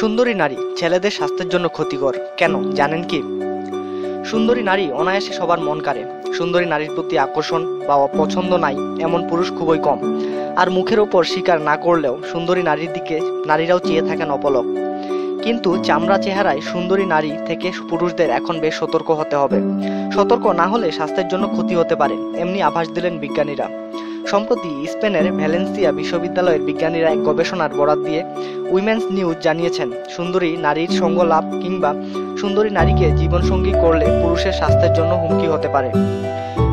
সুন্দরী নারী ছেলেদের স্বাস্থ্যের জন্য ক্ষতিকর। কেন? জানেন কি? সুন্দরী নারী অনায়াসে সবার মন কাড়ে। সুন্দরী নারীর প্রতি আকর্ষণ বা অপছন্দ নাই, এমন পুরুষ খুবই কম। আর মুখের ওপর স্বীকার না করলেও সুন্দরী নারীর দিকে, নারীরাও চেয়ে থাকেন অপলক। কিন্তু চামড়া চেহারায় সুন্দরী নারী থেকে পুরুষদের এখন বেশ সতর্ক হতে হবে। সতর্ক না হলে স্বাস্থ্যের জন্য ক্ষতি হতে পারে, এমনি আভাস দিলেন বিজ্ঞানীরা। সম্প্রতি স্পেনের ভ্যালেন্সিয়া বিশ্ববিদ্যালয়ের বিজ্ঞানীরা এক গবেষণার বরাত দিয়ে উইমেন্স নিউজ জানিয়েছেন, সুন্দরী নারীর সঙ্গ লাভ কিংবা সুন্দরী নারীকে জীবনসঙ্গী করলে পুরুষের স্বাস্থ্যের জন্য হুমকি হতে পারে।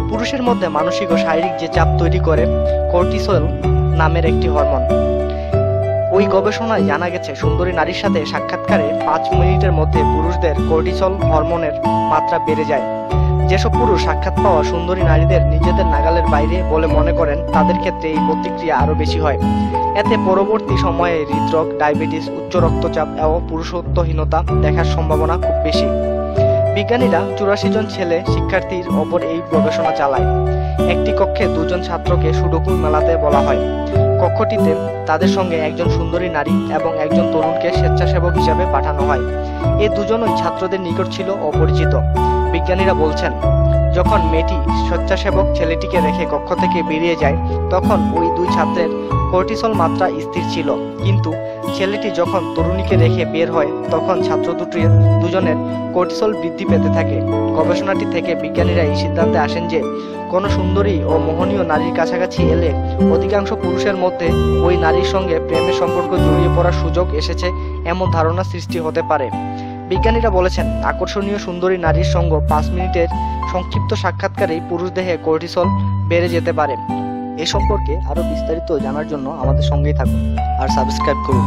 পুরুষের মধ্যে মানসিক ও শারীরিক যে চাপ তৈরি করে, কর্টিসল নামের একটি হরমোন। ওই গবেষণায় জানা গেছে, সুন্দরী নারীর সাথে সাক্ষাৎকারে পাঁচ মিনিটের মধ্যে পুরুষদের কর্টিসল হরমোনের মাত্রা বেড়ে যায়। যেসব পুরুষ সাক্ষাৎ পাওয়া সুন্দরী নারীদের নিজেদের নাগালের বাইরে বলে মনে করেন, তাদের ক্ষেত্রে এই প্রতিক্রিয়া আরও বেশি হয়। এতে পরবর্তী সময়ে হৃদরোগ, ডায়াবেটিস, উচ্চ রক্তচাপ এবং পুরুষত্বহীনতা দেখার সম্ভাবনা খুব বেশি। বিজ্ঞানীরা চুরাশি জন ছেলে শিক্ষার্থীর ওপর এই গবেষণা চালায়। একটি কক্ষে দুজন ছাত্রকে সুডোকু মেলাতে বলা হয়। কক্ষটিতে তাদের সঙ্গে একজন সুন্দরী নারী এবং একজন তরুণকে স্বেচ্ছাসেবক হিসাবে পাঠানো হয়। এ দুজনই ছাত্রদের নিকট ছিল অপরিচিত। বিজ্ঞানীরা বলছেন, যখন মেয়েটি স্বেচ্ছাসেবক ছেলেটিকে রেখে কক্ষ থেকে বেরিয়ে যায়, তখন ওই দুই ছাত্রের কর্টিসল মাত্রা স্থির ছিল। কিন্তু ছেলেটি যখন তরুণীকে রেখে বের হয়, তখন ছাত্র দুটির দুজনের কর্টিসল বৃদ্ধি পেতে থাকে। গবেষণাটি থেকে বিজ্ঞানীরা এই সিদ্ধান্তে আসেন যে, কোনো সুন্দরী ও মোহনীয় নারীর কাছাকাছি এলে অধিকাংশ পুরুষের মধ্যে ওই নারীর সঙ্গে প্রেমের সম্পর্ক জড়িয়ে পড়ার সুযোগ এসেছে, এমন ধারণা সৃষ্টি হতে পারে। বিজ্ঞানীরা বলেছেন, আকর্ষণীয় সুন্দরী নারীর সঙ্গ পাঁচ মিনিটের সংক্ষিপ্ত সাক্ষাৎকারেই পুরুষ দেহে কর্টিসল বেড়ে যেতে পারে। এ সম্পর্কে আরও বিস্তারিত জানার জন্য আমাদের সঙ্গেই থাকুন আর সাবস্ক্রাইব করুন।